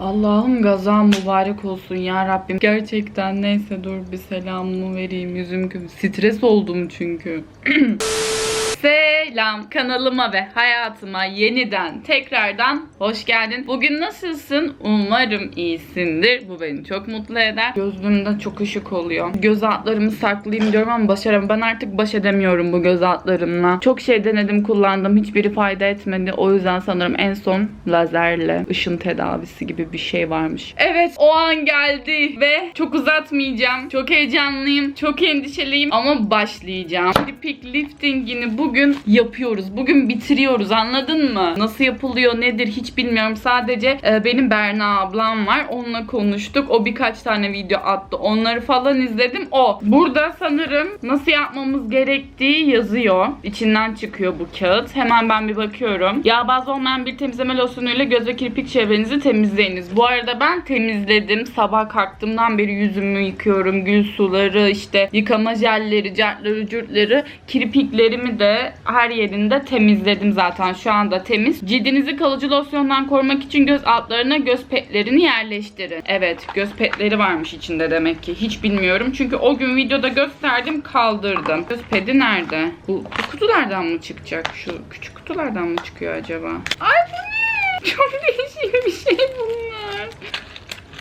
Allah'ım gazan mübarek olsun ya Rabbim. Gerçekten neyse dur bir selamımı vereyim yüzüm gül. Stres oldum çünkü. Selam kanalıma ve hayatıma yeniden tekrardan hoş geldin. Bugün nasılsın? Umarım iyisindir. Bu beni çok mutlu eder. Gözlüğümde çok ışık oluyor. Göz altlarımı saklayayım diyorum ama başaramam. Ben artık baş edemiyorum bu göz altlarımla. Çok şey denedim kullandım. Hiçbiri fayda etmedi. O yüzden sanırım en son lazerle ışın tedavisi gibi bir şey varmış. Evet o an geldi ve çok uzatmayacağım. Çok heyecanlıyım. Çok endişeliyim ama başlayacağım. Kirpik liftingini bugün yapıyoruz. Bugün bitiriyoruz anladın mı? Nasıl yapılıyor nedir hiç bilmiyorum. Sadece e, benim Berna ablam var. Onunla konuştuk. O birkaç tane video attı. Onları falan izledim. O. Burada sanırım nasıl yapmamız gerektiği yazıyor. İçinden çıkıyor bu kağıt. Hemen ben bir bakıyorum. Yağ bazlı olmayan bir temizleme losyonuyla göz ve kirpik çevrenizi temizleyiniz. Bu arada ben temizledim. Sabah kalktığımdan beri yüzümü yıkıyorum. Gül suları, işte yıkama jelleri, cartları, cürtleri. Kirpiklerimi de her yerinde temizledim zaten. Şu anda temiz. Cildinizi kalıcı losyondan korumak için göz altlarına göz petlerini yerleştirin. Evet göz petleri varmış içinde demek ki. Hiç bilmiyorum. Çünkü o gün videoda gösterdim kaldırdım. Göz pedi nerede? Bu, bu kutulardan mı çıkacak? Şu küçük kutulardan mı çıkıyor acaba? Ay bu ne? Çok değişik bir şey bunlar.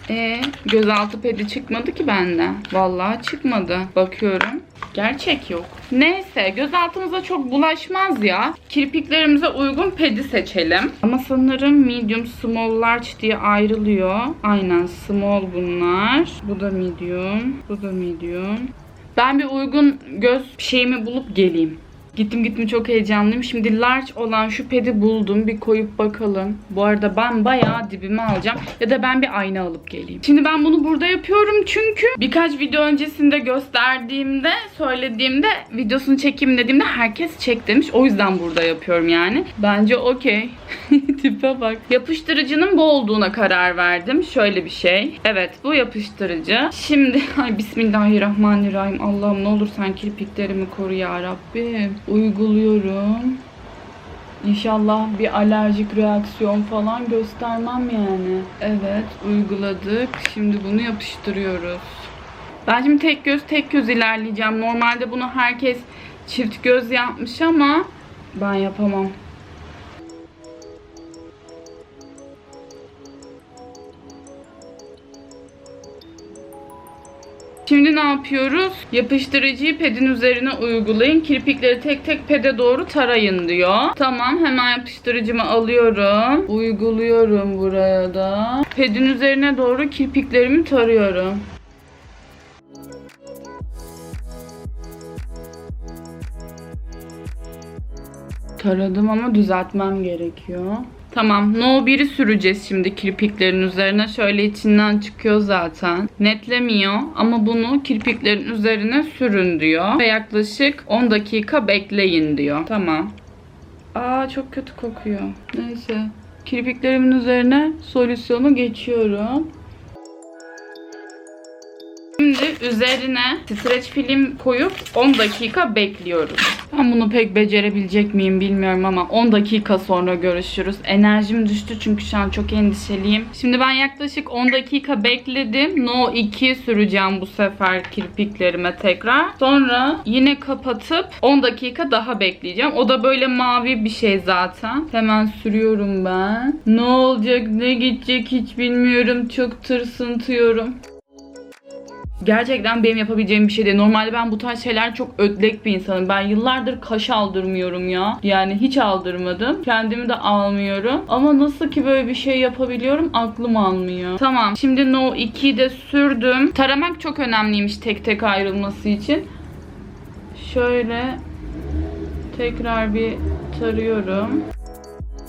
E gözaltı pedi çıkmadı ki benden. Vallahi çıkmadı. Bakıyorum. Gerçek yok. Neyse gözaltımıza çok bulaşmaz ya. Kirpiklerimize uygun pedi seçelim. Ama sanırım medium small large diye ayrılıyor. Aynen small bunlar. Bu da medium. Bu da medium. Ben bir uygun göz şeyimi bulup geleyim. Gittim gittim çok heyecanlıyım. Şimdi large olan şu pedi buldum. Bir koyup bakalım. Bu arada ben bayağı dibime alacağım. Ya da ben bir ayna alıp geleyim. Şimdi ben bunu burada yapıyorum çünkü birkaç video öncesinde gösterdiğimde, söylediğimde, videosunu çekeyim dediğimde herkes çek demiş. O yüzden burada yapıyorum yani. Bence okey. Tipe bak. Yapıştırıcının bu olduğuna karar verdim. Şöyle bir şey. Evet bu yapıştırıcı. Şimdi ay bismillahirrahmanirrahim. Allah'ım ne olur sen kirpiklerimi koru ya Rabbim. Uyguluyorum. İnşallah bir alerjik reaksiyon falan göstermem yani. Evet uyguladık. Şimdi bunu yapıştırıyoruz. Ben şimdi tek göz tek göz ilerleyeceğim. Normalde bunu herkes çift göz yapmış ama ben yapamam. Şimdi ne yapıyoruz? Yapıştırıcıyı pedin üzerine uygulayın. Kirpikleri tek tek pede doğru tarayın diyor. Tamam hemen yapıştırıcımı alıyorum. Uyguluyorum buraya da. Pedin üzerine doğru kirpiklerimi tarıyorum. Taradım ama düzeltmem gerekiyor. Tamam. No 1'i süreceğiz şimdi kirpiklerin üzerine. Şöyle içinden çıkıyor zaten. Netlemiyor ama bunu kirpiklerin üzerine sürün diyor. Ve yaklaşık 10 dakika bekleyin diyor. Tamam. Aa çok kötü kokuyor. Neyse. Kirpiklerimin üzerine solüsyonu geçiyorum. Üzerine streç film koyup 10 dakika bekliyoruz. Ben bunu pek becerebilecek miyim bilmiyorum ama 10 dakika sonra görüşürüz. Enerjim düştü çünkü şu an çok endişeliyim. Şimdi ben yaklaşık 10 dakika bekledim. No 2 süreceğim bu sefer kirpiklerime tekrar. Sonra yine kapatıp 10 dakika daha bekleyeceğim. O da böyle mavi bir şey zaten. Hemen sürüyorum ben. Ne olacak ne gidecek hiç bilmiyorum. Çok tırsıntıyorum. Gerçekten benim yapabileceğim bir şey değil. Normalde ben bu tarz şeyler çok ödlek bir insanım. Ben yıllardır kaş aldırmıyorum ya. Yani hiç aldırmadım. Kendimi de almıyorum. Ama nasıl ki böyle bir şey yapabiliyorum aklım almıyor. Tamam. Şimdi No 2'yi de sürdüm. Taramak çok önemliymiş tek tek ayrılması için. Şöyle tekrar bir tarıyorum.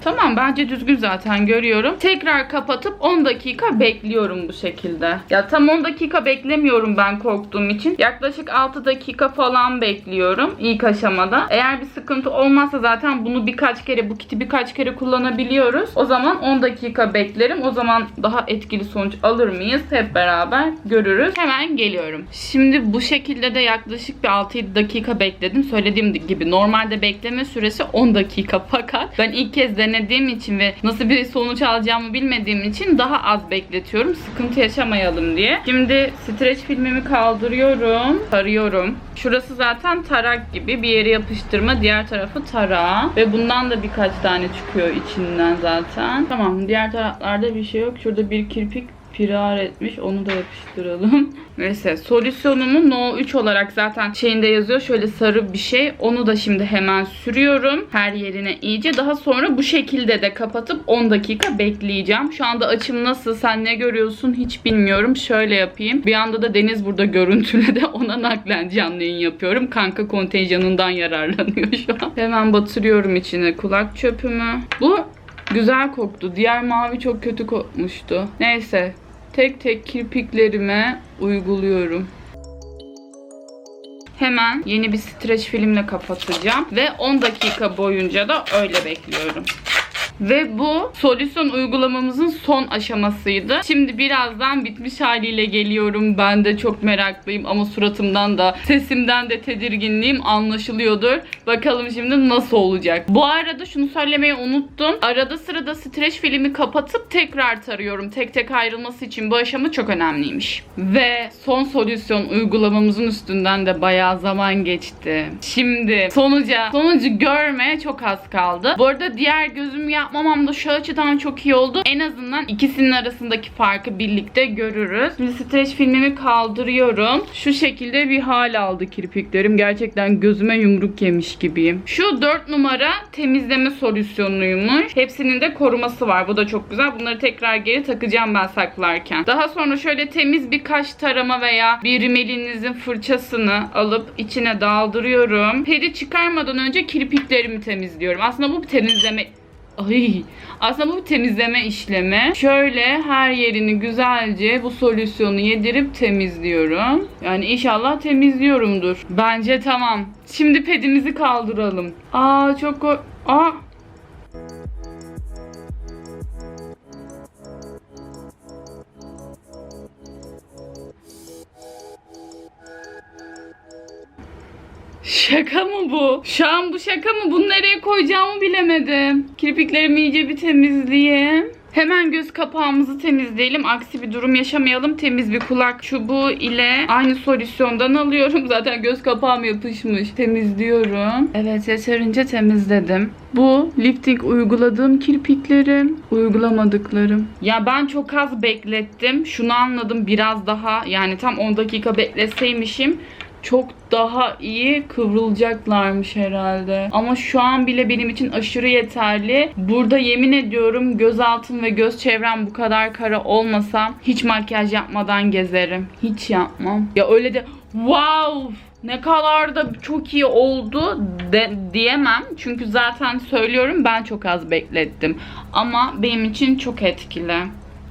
Tamam bence düzgün zaten görüyorum. Tekrar kapatıp 10 dakika bekliyorum bu şekilde. Ya tam 10 dakika beklemiyorum ben korktuğum için. Yaklaşık 6 dakika falan bekliyorum ilk aşamada. Eğer bir sıkıntı olmazsa zaten bunu birkaç kere bu kiti birkaç kere kullanabiliyoruz. O zaman 10 dakika beklerim. O zaman daha etkili sonuç alır mıyız? Hep beraber görürüz. Hemen geliyorum. Şimdi bu şekilde de yaklaşık bir 6-7 dakika bekledim. Söylediğim gibi normalde bekleme süresi 10 dakika fakat ben ilk kez denedim denediğim için ve nasıl bir sonuç alacağımı bilmediğim için daha az bekletiyorum. Sıkıntı yaşamayalım diye. Şimdi streç filmimi kaldırıyorum. Tarıyorum. Şurası zaten tarak gibi bir yere yapıştırma. Diğer tarafı tara. Ve bundan da birkaç tane çıkıyor içinden zaten. Tamam diğer taraflarda bir şey yok. Şurada bir kirpik firar etmiş. Onu da yapıştıralım. Neyse solüsyonumu No 3 olarak zaten şeyinde yazıyor. Şöyle sarı bir şey. Onu da şimdi hemen sürüyorum. Her yerine iyice. Daha sonra bu şekilde de kapatıp 10 dakika bekleyeceğim. Şu anda açım nasıl? Sen ne görüyorsun? Hiç bilmiyorum. Şöyle yapayım. Bir anda da Deniz burada görüntülü de ona naklen canlı yayın yapıyorum. Kanka kontenjanından yararlanıyor şu an. Hemen batırıyorum içine kulak çöpümü. Bu Güzel koktu. Diğer mavi çok kötü kokmuştu. Neyse. Tek tek kirpiklerime uyguluyorum. Hemen yeni bir streç filmle kapatacağım. Ve 10 dakika boyunca da öyle bekliyorum. Ve bu solüsyon uygulamamızın son aşamasıydı. Şimdi birazdan bitmiş haliyle geliyorum. Ben de çok meraklıyım ama suratımdan da sesimden de tedirginliğim anlaşılıyordur. Bakalım şimdi nasıl olacak. Bu arada şunu söylemeyi unuttum. Arada sırada streç filmi kapatıp tekrar tarıyorum. Tek tek ayrılması için bu aşama çok önemliymiş. Ve son solüsyon uygulamamızın üstünden de bayağı zaman geçti. Şimdi sonuca, sonucu görmeye çok az kaldı. Bu arada diğer gözümü yapmamam da şu açıdan çok iyi oldu. En azından ikisinin arasındaki farkı birlikte görürüz. Şimdi streç filmimi kaldırıyorum. Şu şekilde bir hal aldı kirpiklerim. Gerçekten gözüme yumruk yemiş gibiyim. Şu 4 numara temizleme solüsyonuymuş. Hepsinin de koruması var. Bu da çok güzel. Bunları tekrar geri takacağım ben saklarken. Daha sonra şöyle temiz birkaç tarama veya bir rimelinizin fırçasını alıp içine daldırıyorum. Peri çıkarmadan önce kirpiklerimi temizliyorum. Aslında bu bir temizleme Ay, aslında bu bir temizleme işlemi. Şöyle her yerini güzelce bu solüsyonu yedirip temizliyorum. Yani inşallah temizliyorumdur. Bence tamam. Şimdi pedimizi kaldıralım. Aa çok Aa Şaka mı bu? Şu an bu şaka mı? Bunu nereye koyacağımı bilemedim. Kirpiklerimi iyice bir temizleyeyim. Hemen göz kapağımızı temizleyelim. Aksi bir durum yaşamayalım. Temiz bir kulak çubuğu ile aynı solüsyondan alıyorum. Zaten göz kapağım yapışmış. Temizliyorum. Evet yeterince temizledim. Bu lifting uyguladığım kirpiklerim, uygulamadıklarım. Ya ben çok az beklettim. Şunu anladım biraz daha yani tam 10 dakika bekleseymişim çok daha iyi kıvrılacaklarmış herhalde. Ama şu an bile benim için aşırı yeterli. Burada yemin ediyorum göz altım ve göz çevrem bu kadar kara olmasa hiç makyaj yapmadan gezerim. Hiç yapmam. Ya öyle de wow ne kadar da çok iyi oldu de, diyemem. Çünkü zaten söylüyorum ben çok az beklettim. Ama benim için çok etkili.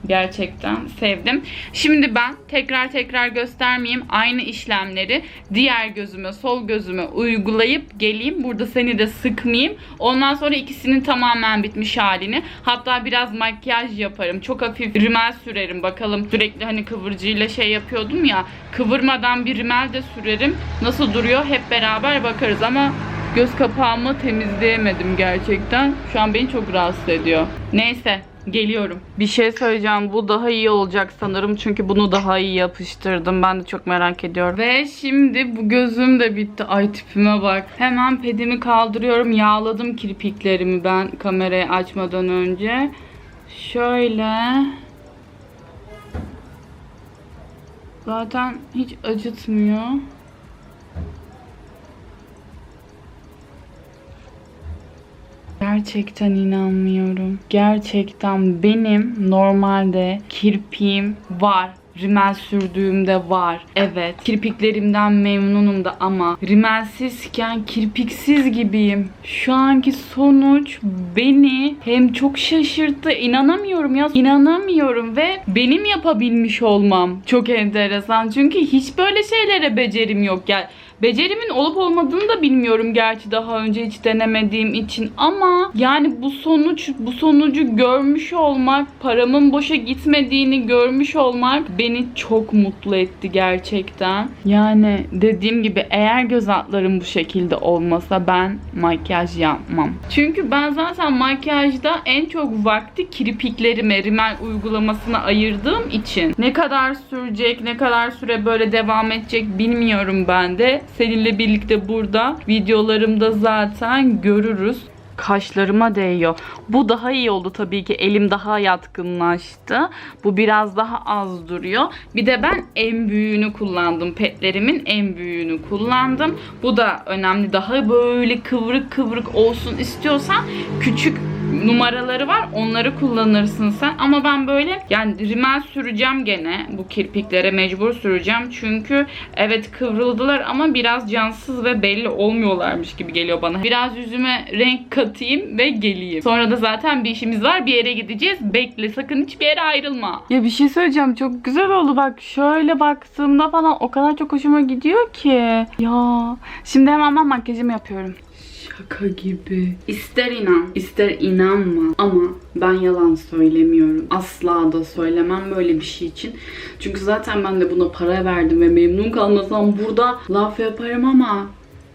Gerçekten sevdim. Şimdi ben tekrar tekrar göstermeyeyim. Aynı işlemleri diğer gözüme, sol gözüme uygulayıp geleyim. Burada seni de sıkmayayım. Ondan sonra ikisinin tamamen bitmiş halini. Hatta biraz makyaj yaparım. Çok hafif rimel sürerim. Bakalım sürekli hani kıvırcıyla şey yapıyordum ya. Kıvırmadan bir rimel de sürerim. Nasıl duruyor hep beraber bakarız ama göz kapağımı temizleyemedim gerçekten. Şu an beni çok rahatsız ediyor. Neyse Geliyorum. Bir şey söyleyeceğim. Bu daha iyi olacak sanırım. Çünkü bunu daha iyi yapıştırdım. Ben de çok merak ediyorum. Ve şimdi bu gözüm de bitti. Ay tipime bak. Hemen pedimi kaldırıyorum. Yağladım kirpiklerimi ben kamerayı açmadan önce. Şöyle. Zaten hiç acıtmıyor. Gerçekten inanmıyorum. Gerçekten benim normalde kirpiğim var. Rimel sürdüğümde var. Evet. Kirpiklerimden memnunum da ama rimelsizken kirpiksiz gibiyim. Şu anki sonuç beni hem çok şaşırttı. İnanamıyorum ya. İnanamıyorum ve benim yapabilmiş olmam çok enteresan. Çünkü hiç böyle şeylere becerim yok. Yani Becerimin olup olmadığını da bilmiyorum gerçi daha önce hiç denemediğim için ama yani bu sonuç bu sonucu görmüş olmak, paramın boşa gitmediğini görmüş olmak beni çok mutlu etti gerçekten. Yani dediğim gibi eğer göz altlarım bu şekilde olmasa ben makyaj yapmam. Çünkü ben zaten makyajda en çok vakti kirpiklerime rimel uygulamasına ayırdığım için ne kadar sürecek, ne kadar süre böyle devam edecek bilmiyorum ben de. Seninle birlikte burada videolarımda zaten görürüz. Kaşlarıma değiyor. Bu daha iyi oldu tabii ki. Elim daha yatkınlaştı. Bu biraz daha az duruyor. Bir de ben en büyüğünü kullandım. Petlerimin en büyüğünü kullandım. Bu da önemli. Daha böyle kıvrık kıvrık olsun istiyorsan küçük numaraları var. Onları kullanırsın sen. Ama ben böyle yani rimel süreceğim gene. Bu kirpiklere mecbur süreceğim. Çünkü evet kıvrıldılar ama biraz cansız ve belli olmuyorlarmış gibi geliyor bana. Biraz yüzüme renk katayım ve geleyim. Sonra da zaten bir işimiz var. Bir yere gideceğiz. Bekle sakın hiçbir yere ayrılma. Ya bir şey söyleyeceğim. Çok güzel oldu. Bak şöyle baktığımda falan o kadar çok hoşuma gidiyor ki. Ya şimdi hemen ben makyajımı yapıyorum. Şaka gibi. İster inan, ister inanma ama ben yalan söylemiyorum. Asla da söylemem böyle bir şey için. Çünkü zaten ben de buna para verdim ve memnun kalmasam burada laf yaparım ama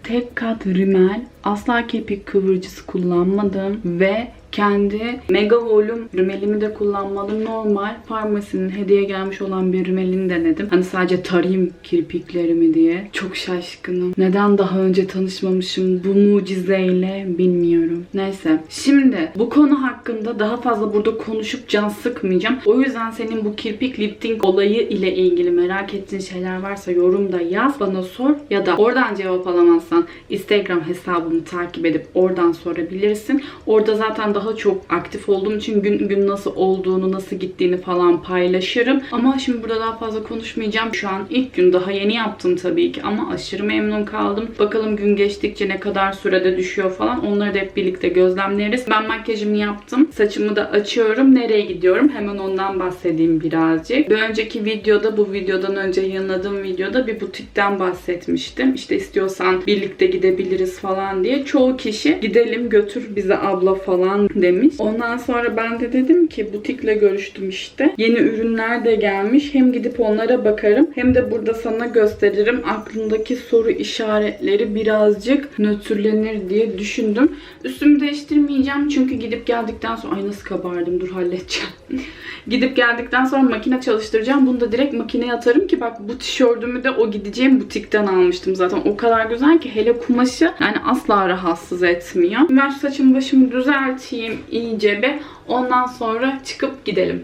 tek kat rimel, asla kirpik kıvırcısı kullanmadım ve kendi mega volüm rimelimi de kullanmadım. Normal farmasinin hediye gelmiş olan bir rimelini denedim. Hani sadece tarayayım kirpiklerimi diye. Çok şaşkınım. Neden daha önce tanışmamışım bu mucizeyle bilmiyorum. Neyse. Şimdi bu konu hakkında daha fazla burada konuşup can sıkmayacağım. O yüzden senin bu kirpik lifting olayı ile ilgili merak ettiğin şeyler varsa yorumda yaz bana sor ya da oradan cevap alamazsan Instagram hesabımı takip edip oradan sorabilirsin. Orada zaten daha çok aktif olduğum için gün gün nasıl olduğunu, nasıl gittiğini falan paylaşırım. Ama şimdi burada daha fazla konuşmayacağım. Şu an ilk gün daha yeni yaptım tabii ki ama aşırı memnun kaldım. Bakalım gün geçtikçe ne kadar sürede düşüyor falan. Onları da hep birlikte gözlemleriz. Ben makyajımı yaptım. Saçımı da açıyorum. Nereye gidiyorum? Hemen ondan bahsedeyim birazcık. Bir önceki videoda, bu videodan önce yayınladığım videoda bir butikten bahsetmiştim. İşte istiyorsan birlikte gidebiliriz falan diye. Çoğu kişi gidelim götür bize abla falan demiş. Ondan sonra ben de dedim ki butikle görüştüm işte. Yeni ürünler de gelmiş. Hem gidip onlara bakarım hem de burada sana gösteririm. Aklımdaki soru işaretleri birazcık nötrlenir diye düşündüm. Üstümü değiştirmeyeceğim çünkü gidip geldikten sonra ay nasıl kabardım dur halledeceğim. gidip geldikten sonra makine çalıştıracağım. Bunu da direkt makineye atarım ki bak bu tişörtümü de o gideceğim butikten almıştım zaten. O kadar güzel ki hele kumaşı yani asla rahatsız etmiyor. Ben saçımı başımı düzelteyim iyice bir. Ondan sonra çıkıp gidelim.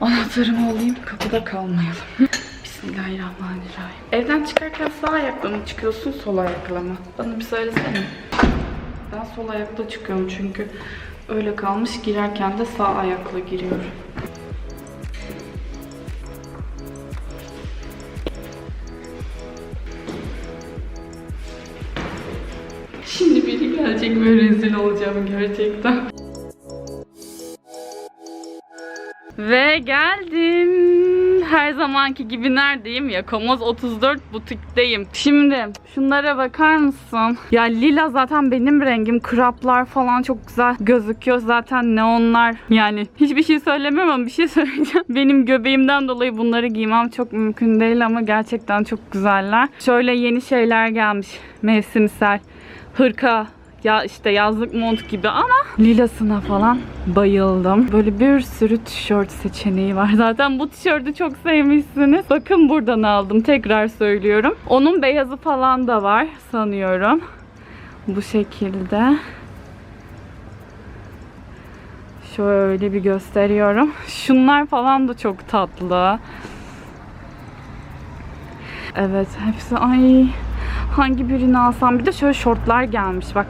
Anahtarımı alayım kapıda kalmayalım. Bismillahirrahmanirrahim. Evden çıkarken sağ ayakla mı çıkıyorsun sol ayakla mı? Bana bir söylesene. Ben sol ayakla çıkıyorum çünkü öyle kalmış girerken de sağ ayakla giriyorum. Olacağım gerçekten. Ve geldim. Her zamanki gibi neredeyim? Yakomoz 34 butikteyim. Şimdi şunlara bakar mısın? Ya lila zaten benim rengim. Kraplar falan çok güzel gözüküyor. Zaten neonlar. Yani hiçbir şey söylemem ama bir şey söyleyeceğim. Benim göbeğimden dolayı bunları giymem çok mümkün değil ama gerçekten çok güzeller. Şöyle yeni şeyler gelmiş. Mevsimsel. Hırka ya işte yazlık mont gibi ama lilasına falan bayıldım. Böyle bir sürü tişört seçeneği var. Zaten bu tişörtü çok sevmişsiniz. Bakın buradan aldım. Tekrar söylüyorum. Onun beyazı falan da var sanıyorum. Bu şekilde. Şöyle bir gösteriyorum. Şunlar falan da çok tatlı. Evet hepsi ay hangi birini alsam bir de şöyle şortlar gelmiş. Bak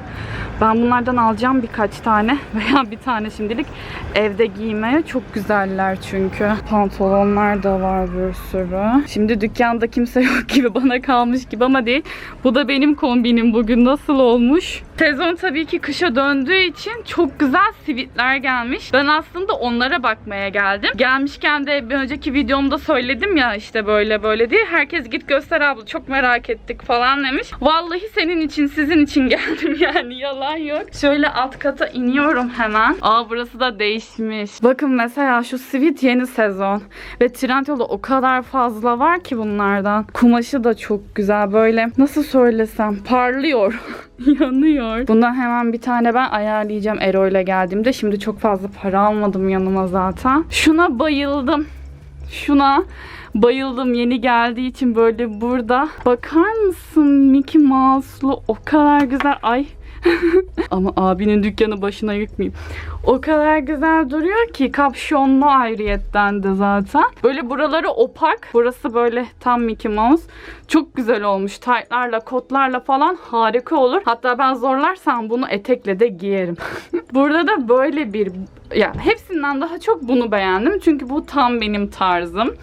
ben bunlardan alacağım birkaç tane veya bir tane şimdilik evde giymeye. Çok güzeller çünkü. Pantolonlar da var bir sürü. Şimdi dükkanda kimse yok gibi bana kalmış gibi ama değil. Bu da benim kombinim bugün. Nasıl olmuş? Sezon tabii ki kışa döndüğü için çok güzel sivitler gelmiş. Ben aslında onlara bakmaya geldim. Gelmişken de bir önceki videomda söyledim ya işte böyle böyle diye. Herkes git göster abla çok merak ettik falan demiş. Vallahi senin için sizin için geldim yani yalan yok. Şöyle alt kata iniyorum hemen. Aa burası da değişmiş. Bakın mesela şu sivit yeni sezon. Ve Trendyol'da o kadar fazla var ki bunlardan. Kumaşı da çok güzel böyle nasıl söylesem parlıyor. Yanıyor. Bundan hemen bir tane ben ayarlayacağım Ero ile geldiğimde. Şimdi çok fazla para almadım yanıma zaten. Şuna bayıldım. Şuna bayıldım yeni geldiği için böyle burada. Bakar mısın Mickey Mouse'lu o kadar güzel. Ay ama abinin dükkanı başına yıkmayayım. O kadar güzel duruyor ki kapşonlu ayrıyetten de zaten. Böyle buraları opak. Burası böyle tam Mickey Mouse. Çok güzel olmuş. Taytlarla, kotlarla falan harika olur. Hatta ben zorlarsam bunu etekle de giyerim. Burada da böyle bir ya hepsinden daha çok bunu beğendim. Çünkü bu tam benim tarzım.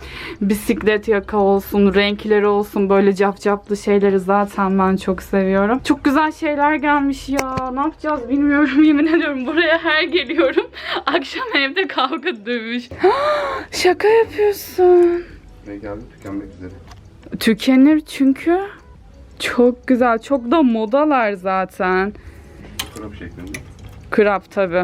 Bisiklet yaka olsun, renkleri olsun, böyle capcaplı şeyleri zaten ben çok seviyorum. Çok güzel şeyler gelmiş ya. Ne yapacağız bilmiyorum. Yemin ediyorum buraya her geliyorum. Akşam evde kavga dövüş. Şaka yapıyorsun. Ve geldi tükenmek üzere. Tükenir çünkü çok güzel. Çok da modalar zaten. Fotoğraf şeklinde. Krap tabi.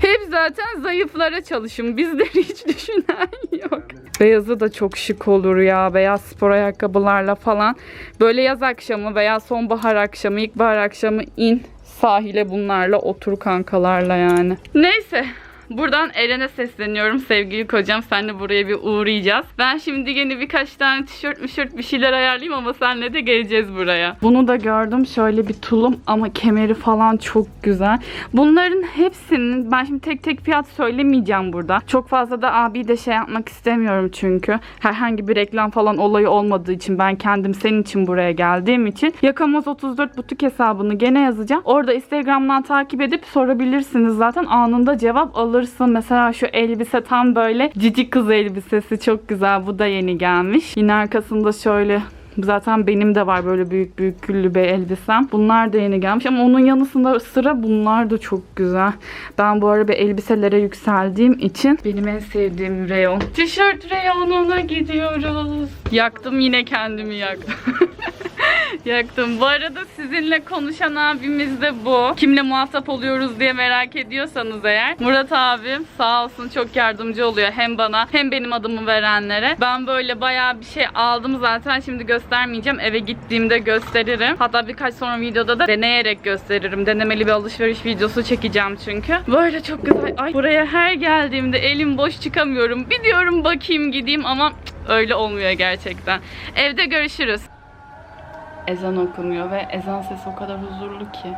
Hep zaten zayıflara çalışın. Bizleri hiç düşünen yok. Beyazı da çok şık olur ya. Beyaz spor ayakkabılarla falan. Böyle yaz akşamı veya sonbahar akşamı, ilkbahar akşamı in sahile bunlarla otur kankalarla yani. Neyse. Buradan Eren'e sesleniyorum sevgili kocam. Senle buraya bir uğrayacağız. Ben şimdi yeni birkaç tane tişört mişört bir şeyler ayarlayayım ama senle de geleceğiz buraya. Bunu da gördüm. Şöyle bir tulum ama kemeri falan çok güzel. Bunların hepsinin ben şimdi tek tek fiyat söylemeyeceğim burada. Çok fazla da abi de şey yapmak istemiyorum çünkü. Herhangi bir reklam falan olayı olmadığı için ben kendim senin için buraya geldiğim için Yakamoz 34 butik hesabını gene yazacağım. Orada Instagram'dan takip edip sorabilirsiniz zaten. Anında cevap alırsın. Mesela şu elbise tam böyle cici kız elbisesi çok güzel. Bu da yeni gelmiş. Yine arkasında şöyle Zaten benim de var böyle büyük büyük güllü bir elbisem. Bunlar da yeni gelmiş ama onun yanısında sıra bunlar da çok güzel. Ben bu ara bir elbiselere yükseldiğim için benim en sevdiğim reyon. Tişört reyonuna gidiyoruz. Yaktım yine kendimi yaktım. Yaktım. Bu arada sizinle konuşan abimiz de bu. Kimle muhatap oluyoruz diye merak ediyorsanız eğer. Murat abim sağ olsun çok yardımcı oluyor. Hem bana hem benim adımı verenlere. Ben böyle bayağı bir şey aldım zaten. Şimdi göstermeyeceğim. Eve gittiğimde gösteririm. Hatta birkaç sonra videoda da deneyerek gösteririm. Denemeli bir alışveriş videosu çekeceğim çünkü. Böyle çok güzel. Ay buraya her geldiğimde elim boş çıkamıyorum. Bir diyorum bakayım gideyim ama öyle olmuyor gerçekten. Evde görüşürüz ezan okunuyor ve ezan sesi o kadar huzurlu ki.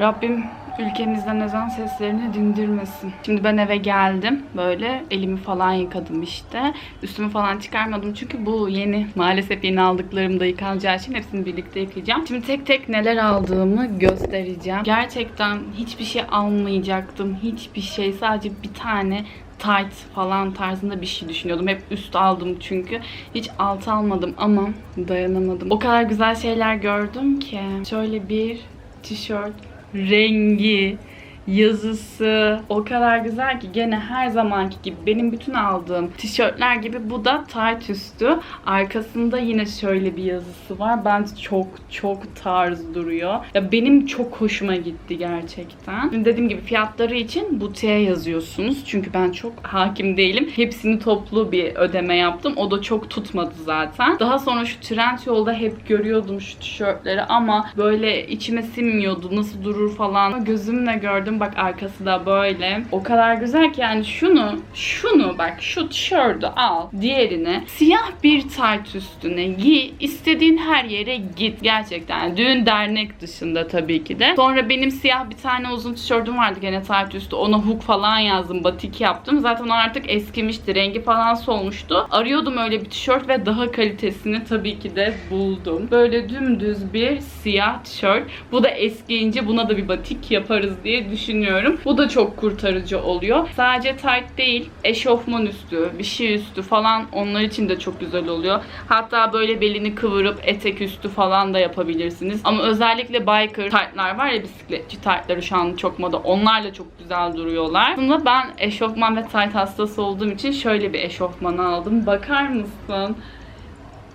Rabbim ülkemizden ezan seslerini dindirmesin. Şimdi ben eve geldim. Böyle elimi falan yıkadım işte. Üstümü falan çıkarmadım çünkü bu yeni maalesef yeni aldıklarım da yıkanacağı için hepsini birlikte yıkayacağım. Şimdi tek tek neler aldığımı göstereceğim. Gerçekten hiçbir şey almayacaktım. Hiçbir şey. Sadece bir tane tight falan tarzında bir şey düşünüyordum. Hep üst aldım çünkü. Hiç alt almadım ama dayanamadım. O kadar güzel şeyler gördüm ki. Şöyle bir tişört rengi yazısı o kadar güzel ki gene her zamanki gibi benim bütün aldığım tişörtler gibi bu da tight üstü. Arkasında yine şöyle bir yazısı var. Bence çok çok tarz duruyor. Ya benim çok hoşuma gitti gerçekten. Dediğim gibi fiyatları için butiğe yazıyorsunuz. Çünkü ben çok hakim değilim. Hepsini toplu bir ödeme yaptım. O da çok tutmadı zaten. Daha sonra şu Trendyol'da hep görüyordum şu tişörtleri ama böyle içime sinmiyordu. Nasıl durur falan. Gözümle gördüm. Bak arkası da böyle. O kadar güzel ki yani şunu, şunu bak şu tişörtü al. Diğerini siyah bir tayt üstüne giy. istediğin her yere git. Gerçekten düğün dernek dışında tabii ki de. Sonra benim siyah bir tane uzun tişörtüm vardı gene tayt üstü. Ona hook falan yazdım. Batik yaptım. Zaten o artık eskimişti. Rengi falan solmuştu. Arıyordum öyle bir tişört ve daha kalitesini tabii ki de buldum. Böyle dümdüz bir siyah tişört. Bu da eskiyince buna da bir batik yaparız diye düşünüyorum düşünüyorum. Bu da çok kurtarıcı oluyor. Sadece tight değil, eşofman üstü, bir şey üstü falan onlar için de çok güzel oluyor. Hatta böyle belini kıvırıp etek üstü falan da yapabilirsiniz. Ama özellikle biker tight'lar var ya bisikletçi tight'ları şu an çok moda. Onlarla çok güzel duruyorlar. Aslında ben eşofman ve tight hastası olduğum için şöyle bir eşofman aldım. Bakar mısın?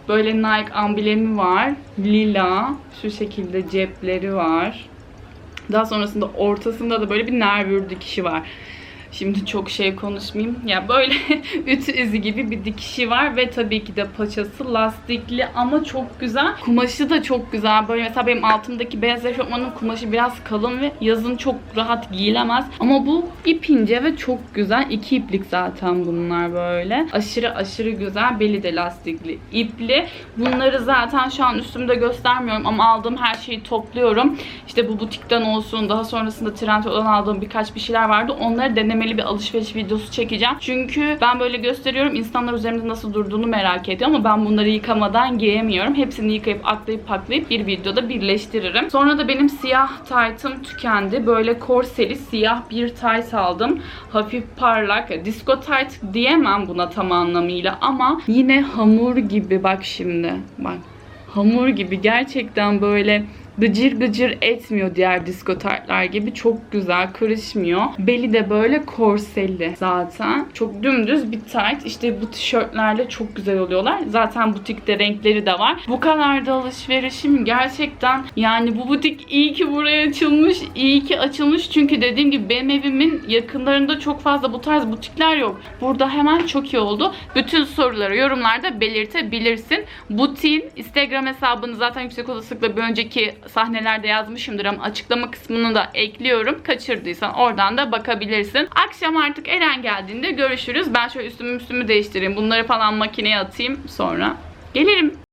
Böyle Nike amblemi var. Lila. Şu şekilde cepleri var. Daha sonrasında ortasında da böyle bir nervür dikişi var. Şimdi çok şey konuşmayayım. Ya böyle ütü izi gibi bir dikişi var ve tabii ki de paçası lastikli ama çok güzel. Kumaşı da çok güzel. Böyle mesela benim altımdaki beyaz eşofmanın kumaşı biraz kalın ve yazın çok rahat giyilemez. Ama bu ip ince ve çok güzel. İki iplik zaten bunlar böyle. Aşırı aşırı güzel. Beli de lastikli, ipli. Bunları zaten şu an üstümde göstermiyorum ama aldığım her şeyi topluyorum. İşte bu butikten olsun daha sonrasında Trendyol'dan aldığım birkaç bir şeyler vardı. Onları denemeli bir alışveriş videosu çekeceğim. Çünkü ben böyle gösteriyorum. insanlar üzerimde nasıl durduğunu merak ediyor ama ben bunları yıkamadan giyemiyorum. Hepsini yıkayıp aklayıp paklayıp bir videoda birleştiririm. Sonra da benim siyah taytım tükendi. Böyle korseli siyah bir tayt aldım. Hafif parlak. Disco tayt diyemem buna tam anlamıyla ama yine hamur gibi bak şimdi. Bak hamur gibi gerçekten böyle gıcır gıcır etmiyor diğer disko tartlar gibi. Çok güzel kırışmıyor. Beli de böyle korseli zaten. Çok dümdüz bir tayt. İşte bu tişörtlerle çok güzel oluyorlar. Zaten butikte renkleri de var. Bu kadar da alışverişim gerçekten yani bu butik iyi ki buraya açılmış. iyi ki açılmış. Çünkü dediğim gibi benim evimin yakınlarında çok fazla bu tarz butikler yok. Burada hemen çok iyi oldu. Bütün soruları yorumlarda belirtebilirsin. Butiğin Instagram hesabını zaten yüksek olasılıkla bir önceki sahnelerde yazmışımdır ama açıklama kısmını da ekliyorum. Kaçırdıysan oradan da bakabilirsin. Akşam artık Eren geldiğinde görüşürüz. Ben şöyle üstümü üstümü değiştireyim. Bunları falan makineye atayım sonra. Gelirim.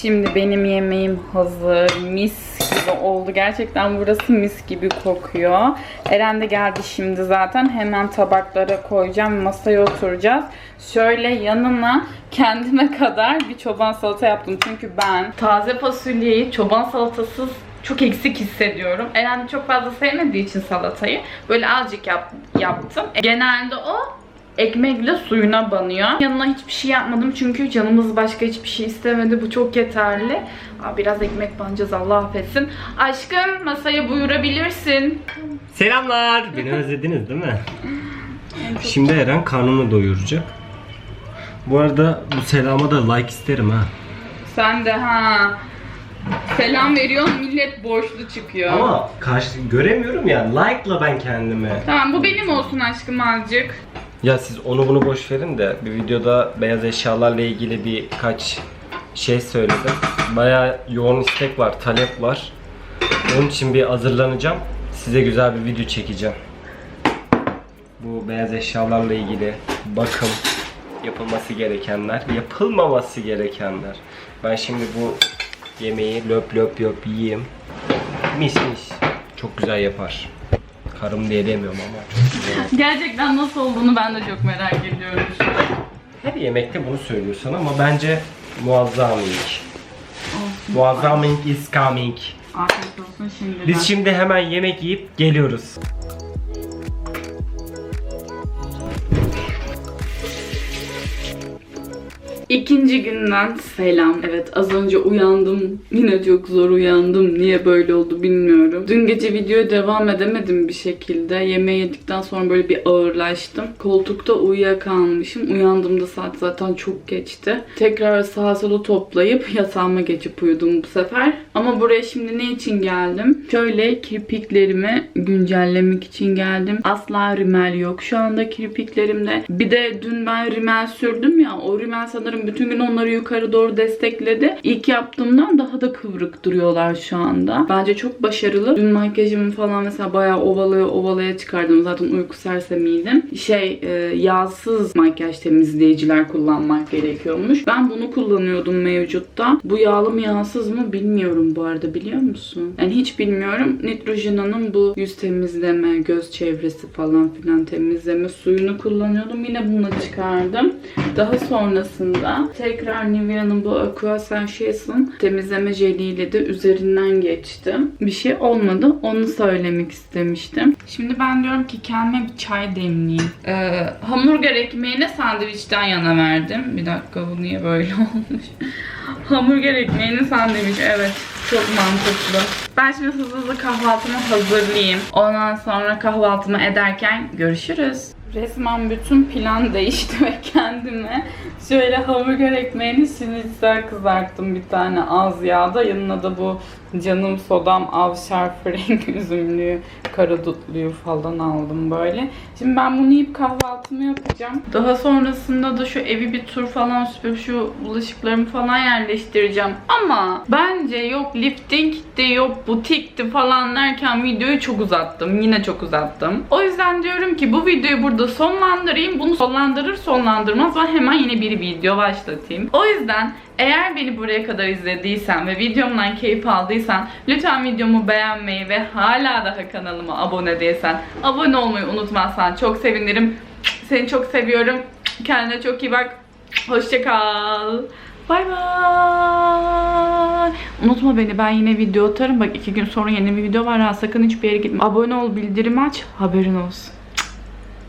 Şimdi benim yemeğim hazır. Mis gibi oldu. Gerçekten burası mis gibi kokuyor. Eren de geldi şimdi zaten. Hemen tabaklara koyacağım. Masaya oturacağız. Şöyle yanına kendime kadar bir çoban salata yaptım. Çünkü ben taze fasulyeyi çoban salatasız çok eksik hissediyorum. Eren çok fazla sevmediği için salatayı böyle azıcık yap- yaptım. Genelde o ekmekle suyuna banıyor. Yanına hiçbir şey yapmadım çünkü canımız başka hiçbir şey istemedi. Bu çok yeterli. Aa, biraz ekmek banacağız Allah affetsin. Aşkım masaya buyurabilirsin. Selamlar. Beni özlediniz değil mi? Şimdi Eren karnını doyuracak. Bu arada bu selama da like isterim ha. Sen de ha. Selam veriyorsun millet borçlu çıkıyor. Ama karşı göremiyorum ya. Like'la ben kendimi. Tamam bu benim olsun aşkım azıcık. Ya siz onu bunu boş verin de bir videoda beyaz eşyalarla ilgili birkaç şey söyledim. Baya yoğun istek var, talep var. Onun için bir hazırlanacağım. size güzel bir video çekeceğim. Bu beyaz eşyalarla ilgili bakım yapılması gerekenler, yapılmaması gerekenler. Ben şimdi bu yemeği löp löp löp yiyeyim. Mis mis. Çok güzel yapar. Karım diye demiyorum ama. Gerçekten nasıl olduğunu ben de çok merak ediyorum. Her yemekte bunu söylüyorsun ama bence muazzam. Olsun. Muazzam is coming. Afiyet olsun şimdiden. Biz şimdi hemen yemek yiyip geliyoruz. İkinci günden selam. Evet az önce uyandım. Yine çok zor uyandım. Niye böyle oldu bilmiyorum. Dün gece videoya devam edemedim bir şekilde. Yemeği yedikten sonra böyle bir ağırlaştım. Koltukta uyuyakalmışım. Uyandığımda saat zaten çok geçti. Tekrar sağa sola toplayıp yatağıma geçip uyudum bu sefer. Ama buraya şimdi ne için geldim? Şöyle kirpiklerimi güncellemek için geldim. Asla rimel yok şu anda kirpiklerimde. Bir de dün ben rimel sürdüm ya. O rimel sanırım bütün gün onları yukarı doğru destekledi. İlk yaptığımdan daha da kıvrık duruyorlar şu anda. Bence çok başarılı. Dün makyajımı falan mesela bayağı ovalaya ovalaya çıkardım. Zaten uyku sersemiydim. Şey e, yağsız makyaj temizleyiciler kullanmak gerekiyormuş. Ben bunu kullanıyordum mevcutta. Bu yağlı mı yağsız mı bilmiyorum bu arada biliyor musun? Yani hiç bilmiyorum. Neutrogena'nın bu yüz temizleme, göz çevresi falan filan temizleme suyunu kullanıyordum. Yine bunu çıkardım. Daha sonrasında tekrar Nivea'nın bu Aqua Sensation temizleme jeliyle de üzerinden geçtim. Bir şey olmadı. Onu söylemek istemiştim. Şimdi ben diyorum ki kendime bir çay demleyeyim. Ee, hamburger ekmeğine sandviçten yana verdim. Bir dakika bu niye böyle olmuş? hamburger ekmeğini sandviç. Evet. Çok mantıklı. Ben şimdi hızlı hızlı kahvaltımı hazırlayayım. Ondan sonra kahvaltımı ederken görüşürüz. Resmen bütün plan değişti ve kendime şöyle hamburger ekmeğini şinitsel kızarttım bir tane az yağda. Yanına da bu canım sodam avşar frenk üzümlüğü, karadutluyu falan aldım böyle. Şimdi ben bunu yiyip kahvaltımı yapacağım. Daha sonrasında da şu evi bir tur falan süpürüp şu bulaşıklarımı falan yerleştireceğim. Ama bence yok liftingdi yok butikti falan derken videoyu çok uzattım. Yine çok uzattım. O yüzden diyorum ki bu videoyu burada sonlandırayım. Bunu sonlandırır sonlandırmaz ben hemen yeni bir video başlatayım. O yüzden eğer beni buraya kadar izlediysen ve videomdan keyif aldıysan lütfen videomu beğenmeyi ve hala daha kanalıma abone değilsen abone olmayı unutmazsan çok sevinirim. Seni çok seviyorum. Kendine çok iyi bak. Hoşçakal. Bay bay. Unutma beni ben yine video atarım. Bak iki gün sonra yeni bir video var ha. Sakın hiçbir yere gitme. Abone ol, bildirim aç. Haberin olsun.